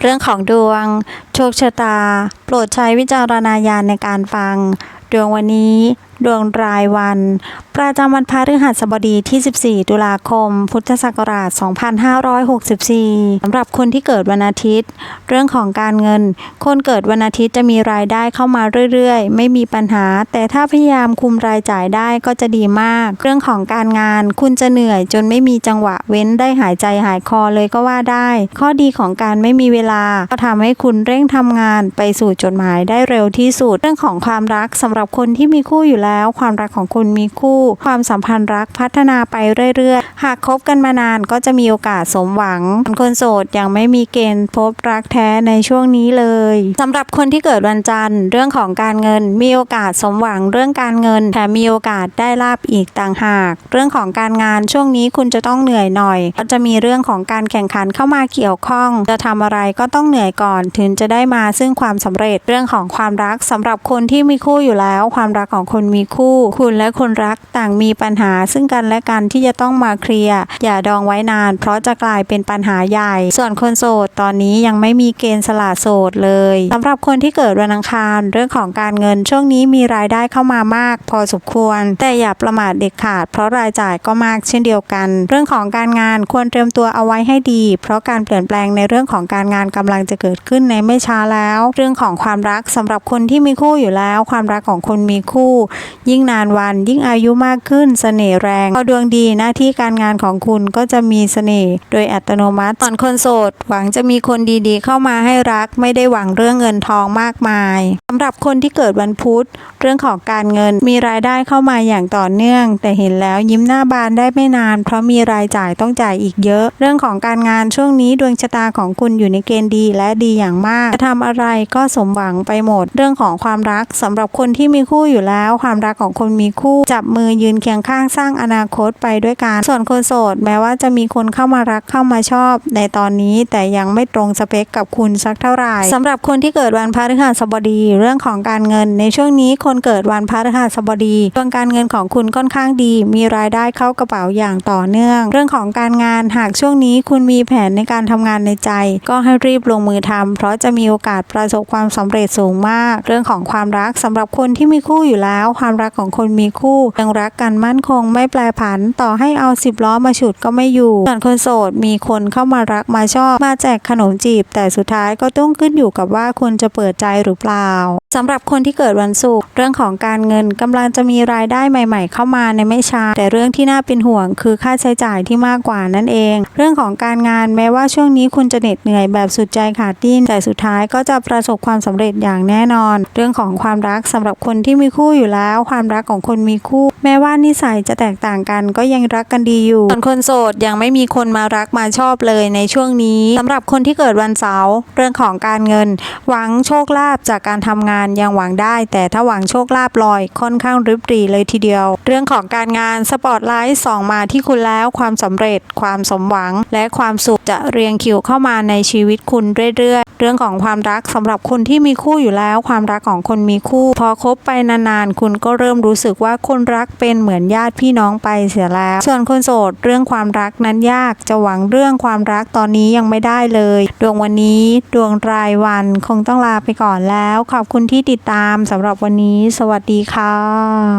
เรื่องของดวง โชคชะตา โปรดใช้วิจารณญาณในการฟัง ดวงวันนี้ ดวงรายวัน ประจำวันพฤหัสบดีที่ 14 ตุลาคม พุทธศักราช 2564สำหรับคนที่เกิดวันอาทิตย์ เรื่องของการเงิน คนเกิดวันอาทิตย์จะมีรายได้เข้ามาเรื่อยๆ ไม่มีปัญหา แต่ถ้าพยายามคุมรายจ่ายได้ก็จะดีมาก เรื่องของการงาน คุณจะเหนื่อยจนไม่มีจังหวะเว้นได้หายใจหายคอเลยก็ว่าได้ ข้อดีของการไม่มีเวลา ก็ทำให้คุณเร่งทำงานไปสู่จดหมายได้เร็วที่สุด เรื่องของความรักสำหรับหรับคนที่มีคู่อยู่แล้ว ความรักของคุณมีคู่ ความสัมพันธ์รักพัฒนาไปเรื่อยๆ หากคบกันมานานก็จะมีโอกาสสมหวังคนโสดยังไม่มีเกณฑ์พบรักแท้ในช่วงนี้เลยสำหรับคนที่เกิดวันจันทร์เรื่องของการเงิน มีโอกาสสมหวังเรื่องการเงินแถมมีโอกาสได้ลาบอีกต่างหาก เรื่องของการงานช่วงนี้คุณจะต้องเหนื่อยหน่อยก็จะมีเรื่องของการแข่งขันเข้ามาเกี่ยวข้อง จะทำอะไรก็ต้องเหนื่อยก่อน ถึงจะได้มาซึ่งความสำเร็จเรื่องของความรักสำหรับคนที่มีคู่อยู่แล้วแล้ว ความรักของคนมีคู่ คุณและคนรักต่างมีปัญหา ซึ่งกันและกันที่จะต้องมาเคลียร์อย่าดองไว้นาน เพราะจะกลายเป็นปัญหาใหญ่ ส่วนคนโสดตอนนี้ยังไม่มีเกณฑ์สละโสดเลยสำหรับคนที่เกิดวันอังคาร เรื่องของการเงินช่วงนี้มีรายได้เข้ามามาก พอสมควร แต่อย่าประมาทเด็ดขาด เพราะรายจ่ายก็มากเช่นเดียวกัน เรื่องของการงานควรเตรียมตัวเอาไว้ให้ดี เพราะการเปลี่ยนแปลงในเรื่องของการงานกำลังจะเกิดขึ้นในไม่ช้าแล้ว เรื่องของความรักสำหรับคนที่มีคู่อยู่แล้ว ความรักของคนมีคู่ ยิ่งนานวัน ยิ่งอายุมากขึ้นเสน่ห์แรงพอดวงดีหน้าที่การงานของคุณก็จะมีเสน่ห์โดยอัตโนมัติส่วนคนโสด หวังจะมีคนดีๆ เข้ามาให้รัก ไม่ได้หวังเรื่องเงินทองมากมายสำหรับคนที่เกิดวันพุธ เรื่องของการเงินมีรายได้เข้ามาอย่างต่อเนื่อง แต่เห็นแล้วยิ้มหน้าบานได้ไม่นาน เพราะมีรายจ่ายต้องจ่ายอีกเยอะ เรื่องของการงานช่วงนี้ดวงชะตาของคุณอยู่ในเกณฑ์ดีและดีอย่างมากจะทำอะไรก็สมหวังไปหมด เรื่องของความรักสำหรับคนที่มีคู่อยู่แล้ว ความรักของคนมีคู่จับมือยืนเคียงข้างสร้างอนาคตไปด้วยกันส่วนคนโสด แม้ว่าจะมีคนเข้ามารักเข้ามาชอบ ในตอนนี้แต่ยังไม่ตรงสเปคกับคุณสักเท่าไหร่สำหรับคนที่เกิดวันพฤหัสบดีเรื่องของการเงิน ในช่วงนี้คนเกิดวันพฤหัสบดีดวงการเงินของคุณค่อนข้างดี มีรายได้เข้ากระเป๋าอย่างต่อเนื่อง เรื่องของการงานหากช่วงนี้คุณมีแผนในการทำงานในใจ ก็ให้รีบลงมือทำเพราะจะมีโอกาสประสบความสำเร็จสูงมาก เรื่องของความรักสำหรับคนที่มีคู่อยู่แล้ว ความรักของคนมีคู่ยังรักกันมั่นคงไม่แปรผัน ต่อให้เอาสิบล้อมาฉุดก็ไม่อยู่ส่วนคนโสดมีคนเข้ามารักมาชอบมาแจกขนมจีบ แต่สุดท้ายก็ต้องขึ้นอยู่กับว่าคุณจะเปิดใจหรือเปล่าสำหรับคนที่เกิดวันศุกร์เรื่องของการเงินกำลังจะมีรายได้ใหม่ ๆ เข้ามาในไม่ช้าแต่เรื่องที่น่าเป็นห่วงคือค่าใช้จ่ายที่มากกว่านั่นเอง เรื่องของการงานแม้ว่าช่วงนี้คุณจะเหน็ดเหนื่อยแบบสุดใจขาดดิ้นแต่สุดท้ายก็จะประสบความสำเร็จอย่างแน่นอน เรื่องของความรักสำหรับคนที่มีคู่อยู่แล้ว ความรักของคนมีคู่ แม้ว่านิสัยจะแตกต่างกันก็ยังรักกันดีอยู่ส่วนคนโสดยังไม่มีคนมารักมาชอบเลยในช่วงนี้สำหรับคนที่เกิดวันเสาร์เรื่องของการเงิน หวังโชคลาภจากการทำงานยังหวังได้ แต่ถ้าหวังโชคลาภลอยค่อนข้างริบหรี่เลยทีเดียว เรื่องของการงานสปอตไลท์ส่องมาที่คุณแล้วความสำเร็จ ความสมหวัง และความสุขจะเรียงคิวเข้ามาในชีวิตคุณเรื่อยๆ เรื่องของความรักสำหรับคนที่มีคู่อยู่แล้ว ความรักของคนมีคู่ พอคบไปนานๆ คุณก็เริ่มรู้สึกว่าคนรักเป็นเหมือนญาติพี่น้องไปเสียแล้ว ส่วนคนโสดเรื่องความรักนั้นยากจะหวังเรื่องความรักตอนนี้ยังไม่ได้เลย ดวงวันนี้ดวงรายวันคงต้องลาไปก่อนแล้ว ขอบคุณที่ติดตามสำหรับวันนี้ สวัสดีค่ะ